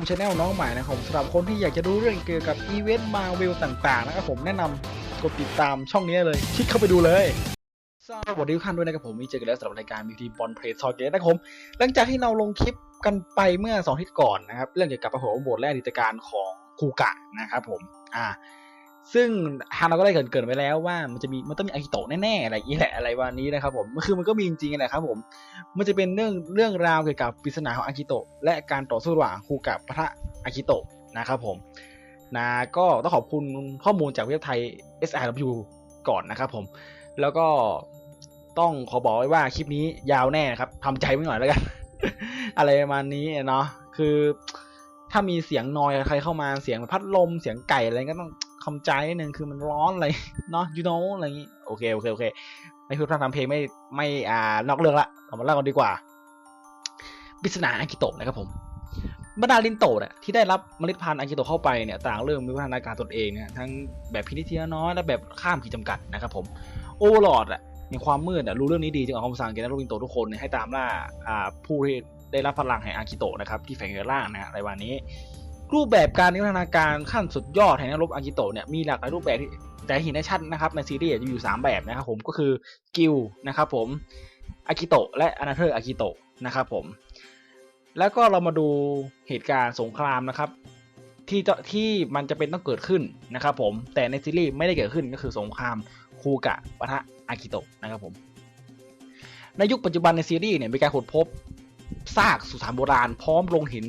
ามช anel น้องใหม่นะครับสำหรับคนที่อยากจะรู้เรื่องเกี่ยวกับอีเวนต์มาเวลต่างๆนะครับผมแนะนำกดติดตามช่องนี้เลย คลิกเข้าไปดูเลยสวัสดีทุกท่านด้วยนะครับผมมีเจอกันแล้วสำหรับรายการบิวตี้บอลเพลย์ทอร์เกนะครับผมหลังจากที่เราลงคลิปกันไปเมื่อสองอาทิตย์ก่อนนะครับเรื่องเกี่ยวกับประโหบทและอดิตการของคูกะนะครับผมอ่า ซึ่งทางเราก็ได้เกินเกินไว้แล้วว่ามันจะมีมันต้องมีอากิโตะแน่ๆอะไรอย่างนี้แหละอะไรวันนี้นะครับผมคือมันก็มีจริงๆแหละครับผม มันจะเป็นเรื่องเรื่องราวเกี่ยวกับปริศนาของอากิโตะและการต่อสู้ระหว่างคูกะปะทะอากิโตะนะครับผมนะก็ต้องขอบคุณข้อมูลจากเว็บไทย SRW ก่อนนะครับผม แล้วก็ต้องขอบอกไว้ว่าคลิปนี้ยาวแน่นะครับทำใจไว้หน่อยแล้วกัน อะไรประมาณนี้เนาะคือถ้ามีเสียงนอยใครเข้ามาเสียงพัดลมเสียงไก่อะไรก็ต้อง คำใจนิดนึงคือมันร้อนอะไรเนาะ you know อะไรอย่างงี้โอเคโอเคโอเคไม่พูดพร่ำทำเพลงไม่ไม่อ่านอกเรื่องละเรามาเล่ากันดีกว่าปริศนาอากิโตะนะครับผมบรรดาลินโตะเนี่ยที่ได้รับเมล็ดพันธุ์อากิโตะเข้าไปเนี่ยต่างเริ่มมีพัฒนาการตนเองเนี่ยทั้งแบบพินิจทีละน้อยและแบบข้ามขีดจำกัดนะครับผมโอเวอร์ลอดอะมีความมืดอะรู้เรื่องนี้ดีจึงออกคำสั่งแก่นักรบลินโตะทุกคนเนี่ยให้ตามล่าอ่าผู้ที่ได้รับพลังแห่งอากิโตะนะครับที่แฝงอยู่ในร่างนะฮะอะไรวันนี้ รูปแบบการพัฒนาการขั้นสุดยอดแห่งนักรบอากิโตะเนี่ยมีหลากหลายรูปแบบที่แต่เห็นได้ชัดนะครับในซีรีส์จะอยู่ 3 แบบนะครับผมก็คือกิลนะครับผมอากิโตะและอนาเธอร์อากิโตะนะครับผมแล้วก็เรามาดูเหตุการณ์สงครามนะครับ ที่จะที่มันจะเป็นต้องเกิดขึ้นนะครับผมแต่ในซีรีส์ไม่ได้เกิดขึ้นก็คือสงครามคูกะปะทะอากิโตะนะครับผมในยุคปัจจุบันในซีรีส์เนี่ยมีการขุดพบ ซากสุสานโบราณ พร้อมลงหิน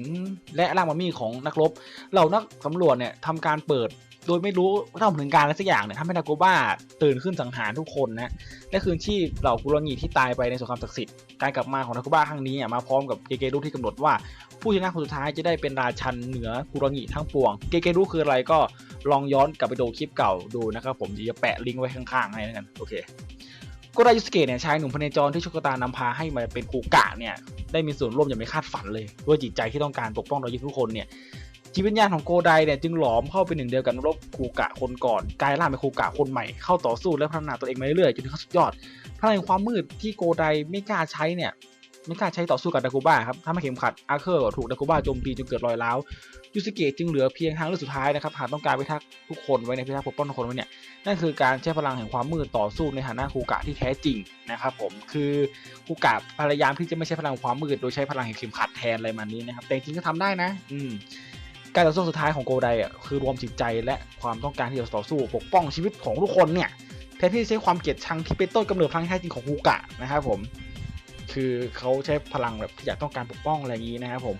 และร่างมัมมี่ของนักรบเหล่านักสำรวจเนี่ยทำการเปิดโดยไม่รู้เท่าถึงการอะไรสักอย่างเนี่ยทำให้นาโกบ้าตื่นขึ้นสังหารทุกคนนะและคืนชีพเหล่ากุรงีที่ตายไปในสงครามศักดิ์สิทธิ์การกลับมาของนาโกบ้าครั้งนี้อะมาพร้อมกับเกเกรุที่กำหนดว่า ผู้ชนะคนสุดท้ายจะได้เป็นราชันเหนือกุรงีทั้งปวง เกเกรุคืออะไรก็ลองย้อนกลับไปดูคลิปเก่าดูนะครับผมจะแปะลิงก์ไว้ข้างๆให้แล้วกันโอเค โกดายุสเกะเนี่ยชายหนุ่มพเนจรที่โชคชะตานำพาให้มาเป็นคูกะเนี่ยได้มีส่วนร่วมอย่างไม่คาดฝันเลยด้วยจิตใจที่ต้องการปกป้องเราทุกคนเนี่ยจิตวิญญาณของโกไดเนี่ยจึงหลอมเข้าเป็นหนึ่งเดียวกันรบคูกะคนก่อนกลายร่างเป็นคูกะคนใหม่เข้าต่อสู้และพัฒนาตัวเองมาเรื่อยๆจนถึงขั้นสุดยอดพลังแห่งความมืดที่โกไดไม่กล้าใช้เนี่ย ไม่กล้าใช้ต่อสู้กับดากูบ้าครับถ้าไม่เข็มขัดอาร์เคอร์ถูกดากูบ้าโจมตีจนเกิดรอยร้าวยูสเกะจึงเหลือเพียงทางเลือกสุดท้ายนะครับหากต้องการพิทักษ์ทุกคนไว้ในพิทักษ์ปกป้องทุกคนไว้เนี่ยนั่นคือการใช้พลังแห่งความมืดต่อสู้ในฐานะคูกะที่แท้จริงนะครับผมคือคูกะพยายามที่จะไม่ใช้พลังความมืดโดยใช้พลังแห่งเข็มขัดแทนอะไรมันนี้นะครับแต่จริงก็ทำได้นะ อืมการต่อสู้สุดท้ายของโกไดอะคือรวมจิตใจและความต้องการที่จะต่อสู้ปกป้องชีวิตของทุกคนเนี่ยแทนที่จะใช้ความเกลียดชังที่เป็นต้นกำเนิดพลังแท้จริงของคูกะนะครับผม คือเขาใช้พลังแบบที่อยากต้องการปกป้องอะไรอย่างนี้นะครับผม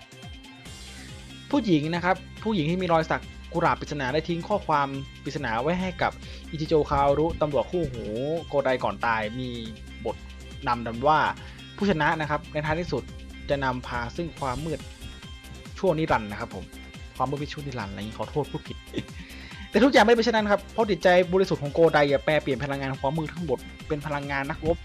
ผู้หญิงนะครับ ผู้หญิงที่มีรอยสักกุหลาบปริศนาได้ทิ้งข้อความปริศนาไว้ให้กับอิจิโจคารุตำรวจคู่หูโกไดก่อนตายมีบทนำดำว่าผู้ชนะนะครับ ในท้ายที่สุดจะนำพาซึ่งความมืดชั่วนิรันดร์นะครับผมความมืดเป็นชั่วนิรันดร์อะไรอย่างนี้ขอโทษพูดผิด แต่ทุกอย่างไม่เป็นเช่นนั้นครับเพราะจิตใจบริสุทธิ์ของโกไดอย่าแปลเปลี่ยนพลังงานของความมืดทั้งหมดเป็นพลังงานนักรบ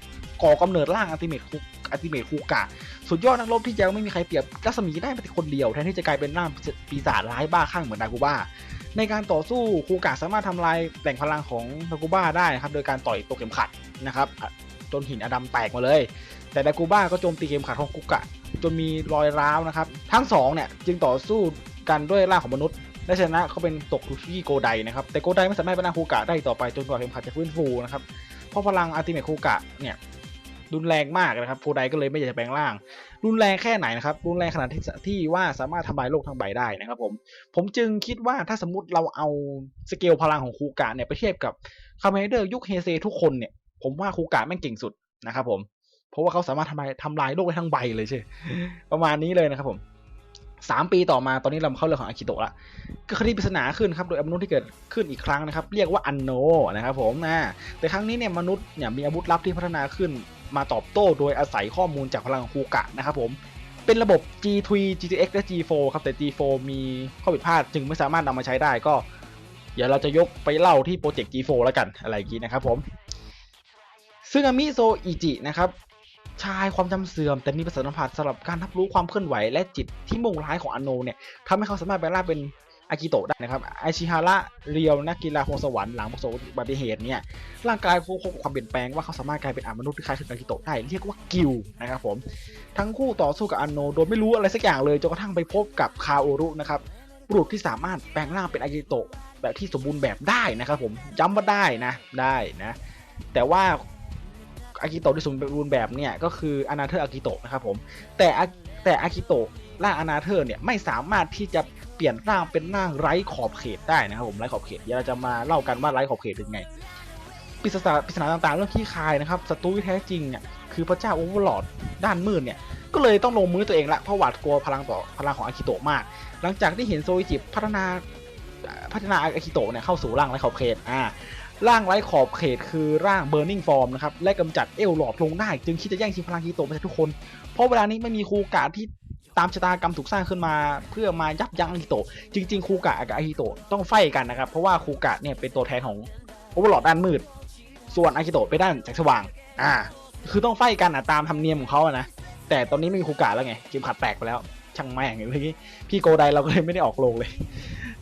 ก่อกำเนิดร่างอัลติเมทคู อัติเมทคูกะ สุดยอดนักรบที่ยังไม่มีใครเปรียบรัศมีได้เป็นคนเดียว แทนที่จะกลายเป็นร่างปีศาจร้ายบ้าคลั่งเหมือนดากูบ้า ในการต่อสู้คูกะสามารถทำลายแหล่งพลังของดากูบ้าได้นะครับโดยการต่อยตัวเข็มขัดนะครับจนหินอดัมแตกมาเลย แต่ดากูบ้าก็โจมตีเข็มขัดของคูกะ จนมีรอยร้าวนะครับทั้งสองเนี่ยจึงต่อสู้กันด้วยร่างของมนุษย์และชนะเขาเป็นตกที่โกไดนะครับแต่โกไดไม่สามารถเป็นร่าคูกะได้ต่อไปจนกว่าเข็มขัดจะฟื้นฟูนะครับเพราะพลังอัลติเมทคูกะเนี่ย รุนแรงมากนะครับโคไดก็เลยไม่อยากจะแปลงร่าง รุนแรงแค่ไหนนะครับ รุนแรงขนาดที่ที่ว่าสามารถทำลายโลกทั้งใบได้นะครับผมผมจึงคิดว่าถ้าสมมติเราเอาสเกลพลังของคูกะเนี่ยไปเทียบกับคาเมเดอร์ยุคเฮเซทุกคนเนี่ยผมว่าคูกะแม่งเก่งสุดนะครับผมเพราะว่าเขาสามารถทำลายทำลายโลกได้ทั้งใบเลยใช่ประมาณนี้เลยนะครับผม สามปีต่อมาตอนนี้เราเข้าเรื่องของอากิโตะละก็คดีปริศนาขึ้นครับโดยมนุษย์ที่เกิดขึ้นอีกครั้งนะครับ เรียกว่าอันโนนะครับผมนะแต่ครั้งนี้เนี่ยมนุษย์เนี่ยมีอาวุธลับที่พัฒนาขึ้นมาตอบโต้โดยอาศัยข้อมูลจากพลังคูกะนะครับผมเป็นระบบ G3 GTX และ G4 ครับแต่ G4 มีข้อผิดพลาดจึงไม่สามารถนำมาใช้ได้ก็ เดี๋ยวเราจะยกไปเล่าที่โปรเจกต์ G4 แล้วกันอะไรอย่างนี้นะครับผมซึ่งอามิโซอิจินะครับ ชายความจำเสื่อม แต่มีประสาทสัมผัสสำหรับการรับรู้ความเคลื่อนไหวและจิตที่มุ่งร้ายของอโนเนี่ยทำให้เขาสามารถแปลร่างเป็นอากิโตะได้นะครับอาชิฮาระเรียวนักกีฬาพงสวรรค์หลังประสบอุบัติเหตุเนี่ยร่างกายเขาพบกับความเปลี่ยนแปลงว่าเขาสามารถกลายเป็นอมนุษย์ที่คล้ายคลึงกับอากิโตะได้เรียกว่ากิลนะครับผมทั้งคู่ต่อสู้กับอันโนโดยไม่รู้อะไรสักอย่างเลยจนกระทั่งไปพบกับคาโอรุนะครับบุรุษที่สามารถแปลงร่างเป็นอากิโตะแบบที่สมบูรณ์แบบได้นะครับผมย้ำว่าได้นะได้นะ แต่ว่า อากิโตะที่สมบูรณ์แบบเนี่ยก็คืออนาเธอร์อากิโตะนะครับผมแต่แต่อากิโตะร่างอนาเธอร์เนี่ยไม่สามารถที่จะเปลี่ยนร่างเป็นร่างไร้ขอบเขตได้นะครับผมไร้ขอบเขตเดี๋ยวเราจะมาเล่ากันว่าไร้ขอบเขตเป็นไงปริศนาปริศนาต่างๆ เรื่องขี้คายนะครับศัตรูที่แท้จริงเนี่ยคือพระเจ้าโอเวอร์ลอดด้านมืดเนี่ยก็เลยต้องลงมือตัวเองละเพราะหวาดกลัวพลังต่อพลังของอากิโตะมาก หลังจากที่เห็นโซอิจิพัฒนาพัฒนาอากิโตะเนี่ยเข้าสู่ร่างไร้ขอบเขตอ่า ร่างไร้ขอบเขตคือร่าง Burning Form นะครับ และกำจัดเอลหลอดลงได้ จึงคิดจะแย่งชิงพลังอากิโตะไปจากทุกคน เพราะเวลานี้ไม่มีครูกะที่ตามชะตากรรมถูกสร้างขึ้นมา เพื่อมายับยั้งอากิโตะจริง ๆ ครูกะกับอากิโตะต้องไฟกันนะครับ เพราะว่าครูกะเนี่ยเป็นตัวแทนของโอเวอร์ลอดด้านมืด ส่วนอากิโตะเป็นด้านแสงสว่าง อ่า คือต้องไฟกันอะตามธรรมเนียมของเขาอะนะ แต่ตอนนี้ไม่มีครูกะแล้วไงเกมขัดแตกไปแล้ว ช่างแม่งอย่างนี้พี่โกไดเราก็เลยไม่ได้ออกโรงเลย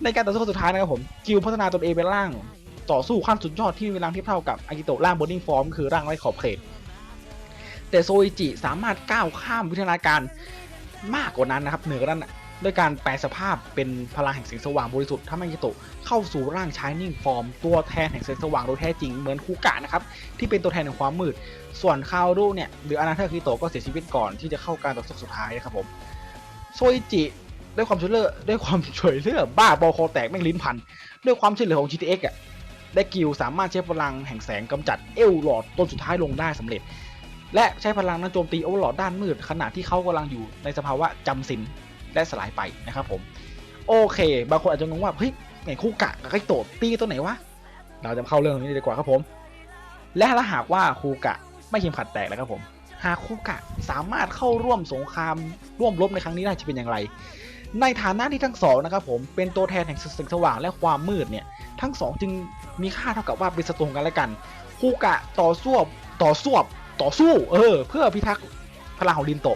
ในการต่อสู้ครั้งสุดท้ายนะครับผมกิลพัฒนาตนเองเป็นร่าง ต่อสู้ขั้นสุดยอดที่มีพลังเทียบเท่ากับอากิโตะร่างบอดิ้งฟอร์มคือร่างไร้ขอบเขต แต่โซอิจิสามารถก้าวข้ามวิทยาการมากกว่านั้นนะครับเหนือกว่านั้นด้วยการแปลสภาพเป็นพลังแห่งแสงสว่างบริสุทธิ์ทำให้อากิโตะเข้าสู่ร่างชายนิ่งฟอร์ม ตัวแทนแห่งแสงสว่างโดยแท้จริงเหมือนคูกะนะครับที่เป็นตัวแทนแห่งความมืด ส่วนคาโอรุเนี่ยหรืออนาเธอร์คิโตะก็เสียชีวิตก่อนที่จะเข้าการต่อสู้สุดท้ายนะครับผมโซอิจิด้วยความช่วยเหลือด้วยความช่วยเหลือบ้าบอคอแตกแม่งลิ้นพัน ด้วยความช่วยเหลือของ GTX อะ ได้กิลสามารถใช้พลังแห่งแสงกำจัดเอลหลอดตนสุดท้ายลงได้สำเร็จ และใช้พลังนั้นโจมตีโอเวอร์ลอดด้านมืด ขณะที่เขากำลังอยู่ในสภาวะจำสินและสลายไปนะครับผมโอเค บางคนอาจจะงงว่าเฮ้ยไงคู่กะกับไอโตะตีตัวไหนวะเราจะเข้าเรื่องนี้ดีกว่าครับผม และถ้าหากว่าคูกะไม่เข็มขัดแตกแล้วครับผม หากคูกะสามารถเข้าร่วมสงครามร่วมรบในครั้งนี้ได้จะเป็นอย่างไร ในฐานะที่ทั้งสองนะครับผมเป็นตัวแทนแห่งแสงสว่างและความมืดเนี่ยทั้งสองจึงมีค่าเท่ากับว่าเป็นศัตรูกันและกันคูกะต่อสู้ต่อสู้ต่อสู้ เออ เพื่อพิทักษ์พลังของรินโต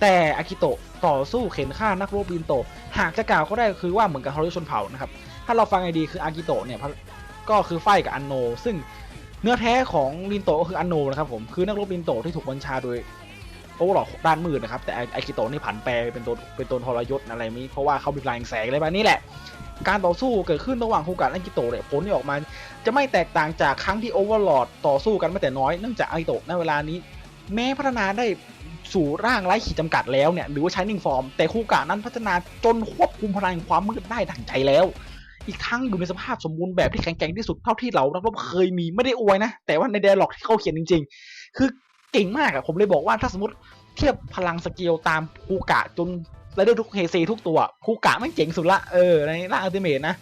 แต่อากิโตะต่อสู้เข็นฆ่านักรบรินโตหากจะกล่าวก็ได้คือว่าเหมือนกับฮอริชนเผ่านะครับถ้าเราฟังไอดีคืออากิโตะเนี่ยก็คือไฟกับอันโน ซึ่งเนื้อแท้ของรินโตก็คืออันโนนะครับผมคือนักรบรินโตที่ถูกบัญชาโดย โอเวอร์ลอดด้านมืดนะครับ แต่อากิโตะนี่ผันแปรเป็นตัวเป็นตัวทรยศอะไรนี้เพราะว่าเขามีพลังแสงอะไรแบบนี้แหละ การต่อสู้เกิดขึ้นระหว่างคูกะและอากิโตะเนี่ยผลที่ออกมา จะไม่แตกต่างจากครั้งที่โอเวอร์ลอดต่อสู้กันไม่แต่น้อยเนื่องจากอากิโตะในเวลานี้ แม้พัฒนาได้สู่ร่างไร้ขีดจำกัดแล้วเนี่ยหรือว่าใช้นิ่งฟอร์ม แต่คูกะนั้นพัฒนาจนควบคุมพลังความมืดได้ดั่งใจแล้ว อีกทั้งอยู่ในสภาพสมบูรณ์แบบที่แข็งแกร่งที่สุดเท่าที่เรานักรบเคยมีไม่ได้อวยนะ แต่ว่าในเดล็อกที่เขาเขียนจริง ๆ คือ เก่งมากอะผมเลยบอกว่าถ้าสมมติเทียบพลังสกิลตามคูกะจนและด้วยทุกเฮซีทุกตัวคูกะไม่เจ๋งสุดละเออในร่าอัลติเมทนะ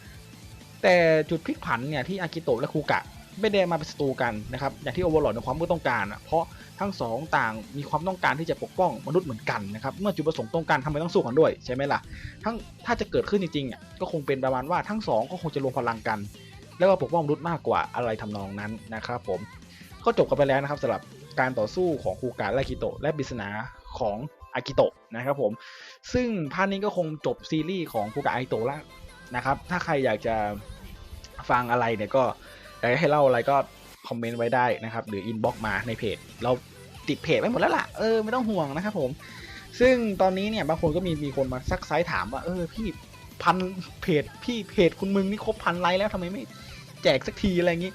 แต่จุดพลิกผันเนี่ยที่อากิโตะและคูกะไม่ได้มาเป็นศัตรูกันนะครับ อย่างที่โอเวอร์ลอดในความต้องการอะเพราะทั้งสองต่างมีความต้องการที่จะปกป้องมนุษย์เหมือนกันนะครับ เมื่อจุดประสงค์ตรงกันทำไมต้องสู้กันด้วยใช่ไหมล่ะ ทั้งถ้าจะเกิดขึ้นจริงๆอะก็คงเป็นประมาณว่าทั้งสองก็คงจะรวมพลังกัน แล้วก็ปกป้องมนุษย์มากกว่าอะไรทำนองนั้นนะครับผมก็จบกันไปแล้วนะครับสำหรับ การต่อสู้ของคูกะและกิโตะและปริศนาของอากิโตะนะครับผม ซึ่งพาร์ทนี้ก็คงจบซีรีส์ของคูกะอากิโตะแล้วนะครับ ถ้าใครอยากจะฟังอะไรเนี่ยก็อยากให้เล่าอะไรก็คอมเมนต์ไว้ได้นะครับ หรืออินบ็อกมาในเพจ เราติดเพจไว้หมดแล้วล่ะ เออไม่ต้องห่วงนะครับผม ซึ่งตอนนี้เนี่ยบางคนก็มีมีคนมาซักไซส์ถามว่า เออพี่พันเพจพี่เพจคุณมึงนี่ครบพันไลค์แล้วทำไมไม่แจกสักทีอะไรอย่างงี้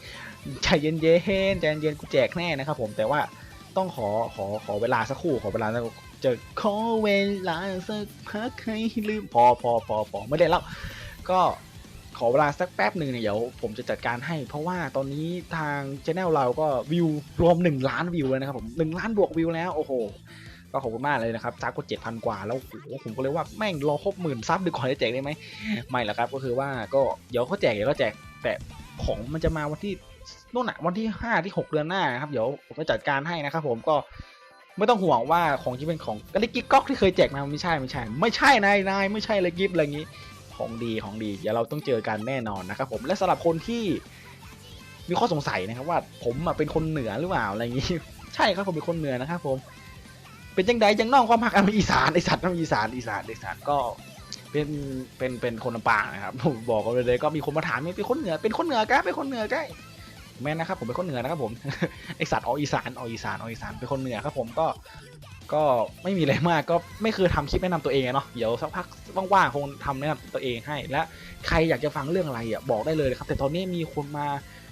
ใจเย็นเย็นใจเย็นกูแจกแน่นะครับผมแต่ว่าต้องขอขอขอเวลาสักครู่ขอเวลาจะขอเวลาสักพักให้ลืมพอพอพอพอไม่ได้แล้วก็ขอเวลาสักแป๊บหนึ่งเนี่ยเดี๋ยวผมจะจัดการให้ เพราะว่าตอนนี้ทางช anel เราก็วิวรวม 1 ล้านวิวเลยนะครับผม1ล้านบวกวิวแล้วโอ้โหก็ขอบคุณมากเลยนะครับซักก็เจ็ดพันกว่าแล้วโอ้โหผมก็เลยว่าแม่งรอครบหมื่นซับดีกว่าจะแจกได้ไหมไม่หรอกครับก็คือว่าก็เดี๋ยวเขาแจกเดี๋ยวก็แจกแต่ของมันจะมาวันที่ นู่นน่ะวันที่ห้าที่หกเดือนหน้านะครับเดี๋ยวผมจะจัดการให้นะครับผมก็ไม่ต้องห่วงว่าของที่เป็นของกลิกกิ๊กก๊อกที่เคยแจกมาไม่ใช่ไม่ใช่ ไม่ใช่นายนายไม่ใช่เลยกิฟอะไรอย่างนี้ของดีของดีเดี๋ยวเราต้องเจอกันแน่นอนนะครับผมและสำหรับคนที่มีข้อสงสัยนะครับว่าผมเป็นคนเหนือหรือเปล่าอะไรอย่างนี้ ใช่ครับผมเป็นคนเหนือนะครับผม เป็นจังใดจังน้องความหักอันอีสานไอสัตว์น้ำอีสานอีสานอีสานก็เป็นเป็นเป็นคนลำปางนะครับผมบอกกันเลยก็มีคนมาถามเนี่ยเป็นคนเหนือเป็นคนเหนือกะเป็นคนเหนือกะ แม่นนะครับผมเป็นคนเหนือนะครับผมไอสัตว์ออีสานออีสานออีสานเป็นคนเหนือครับผมก็ก็ไม่มีอะไรมากก็ไม่เคยทำคลิปแนะนำตัวเองเนาะเดี๋ยวสักพักว่างๆคงทำแนะนำตัวเองให้ และใครอยากจะฟังเรื่องอะไรอะบอกได้เลยครับ แต่ตอนนี้มีคนมา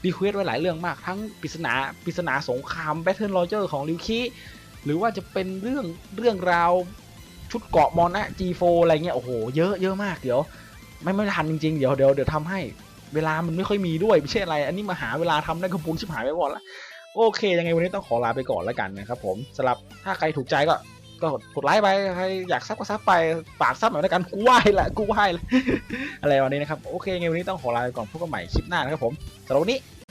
รีเควสไว้หลายเรื่องมาก ทั้งปริศนาปริศนาสงครามแบทเทิลโรเจอร์ของลิวคีหรือว่าจะเป็นเรื่องเรื่องราวชุดเกาะมอนะ G4 อะไรเงี้ยโอ้โหเยอะเยอะมากเดี๋ยว ไม่ไม่ทันจริงๆ เดี๋ยวเดี๋ยวเดี๋ยวทำให้ เวลามันไม่ค่อยมีด้วยไม่ใช่อะไร อันนี้มาหาเวลาทำได้กระปุนชิบหายไปหมดละโอเคยังไงวันนี้ต้องขอลาไปก่อนแล้วกันนะครับผมสำหรับถ้าใครถูกใจก็ก็กดไลค์ไปใครอยากซับก็ซับไปปากซับหน่อยแล้วกันกูไหว้ละกูไหว้ละอะไรวันนี้นะครับโอเคยังไงวันนี้ต้องขอลาไปก่อนพบกันใหม่คลิปหน้านะครับผมสำหรับวันนี้